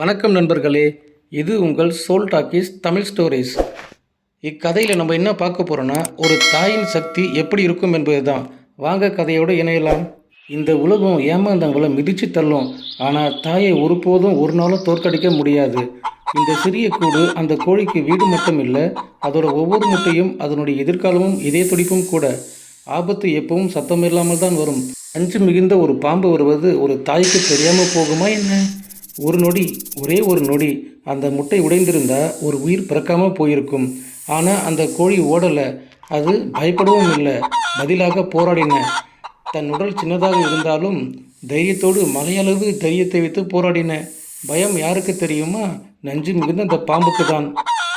வணக்கம் நண்பர்களே இது உங்கள் சோல் டாக்கீஸ் தமிழ் ஸ்டோரிஸ் இக்கதையில் நம்ம என்ன பார்க்க போகிறோன்னா ஒரு தாயின் சக்தி எப்படி இருக்கும் என்பது தான் வாங்க கதையோடு இணையலாம். இந்த உலகம் ஏமாந்தவங்களை மிதித்து தள்ளும். ஆனால் தாயை ஒருபோதும் ஒரு நாளும் தோற்கடிக்க முடியாது. இந்த சிறிய கூடு அந்த கோழிக்கு வீடு மட்டும் இல்லை அதோட ஒவ்வொரு முட்டையும் அதனுடைய எதிர்காலமும் இதே துடிப்பும் கூட. ஆபத்து எப்பவும் சத்தம் இல்லாமல் தான் வரும். அஞ்சு மிகுந்த ஒரு பாம்பு வருவது ஒரு தாய்க்கு தெரியாமல் போகுமா என்ன? ஒரு நொடி ஒரே ஒரு நொடி அந்த முட்டை உடைந்திருந்தா ஒரு உயிர் பிறக்காமல் போயிருக்கும். ஆனால் அந்த கோழி ஓடலை. அது பயப்படவும் இல்லை. பதிலாக போராடின. தன் உடல் சின்னதாக இருந்தாலும் தைரியத்தோடு மலையளவு தைரியத்தை வைத்து போராடின. பயம் யாருக்கு தெரியுமா? நஞ்சு மிகுந்த அந்த பாம்புக்கு தான்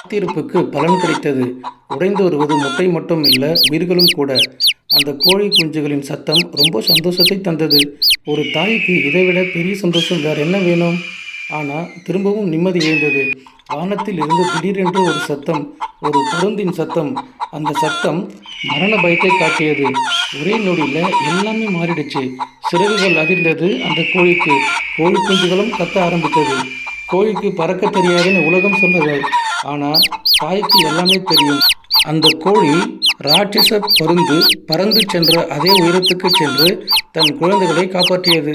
காத்திருப்புக்கு பலன் கிடைத்தது. உடைந்து வருவது முட்டை மட்டும் இல்லை உயிர்களும் கூட. அந்த கோழி குஞ்சுகளின் சத்தம் ரொம்ப சந்தோஷத்தை தந்தது. ஒரு தாய்க்கு இதைவிட பெரிய சந்தோஷம் வேறு என்ன வேணும்? ஆனால் திரும்பவும் நிம்மதி எழுந்தது. வானத்தில் இருந்து திடீரென்று ஒரு சத்தம் ஒரு பருந்தின் சத்தம். அந்த சத்தம் மரண பயத்தை காட்டியது. ஒரே நொடியில் எல்லாமே மாறிடுச்சு. சிறகுகள் அதிர்ந்தது அந்த கோழிக்கு. கோழி குஞ்சுகளும் கத்த ஆரம்பித்தது. கோழிக்கு பறக்க தெரியாதுன்னு உலகம் சொன்னது. ஆனால் தாய்க்கு எல்லாமே தெரியும். அந்த கோழி ராட்சச பருந்து பறந்து சென்ற அதே உயரத்துக்கு சென்று தன் குழந்தைகளை காப்பாற்றியது.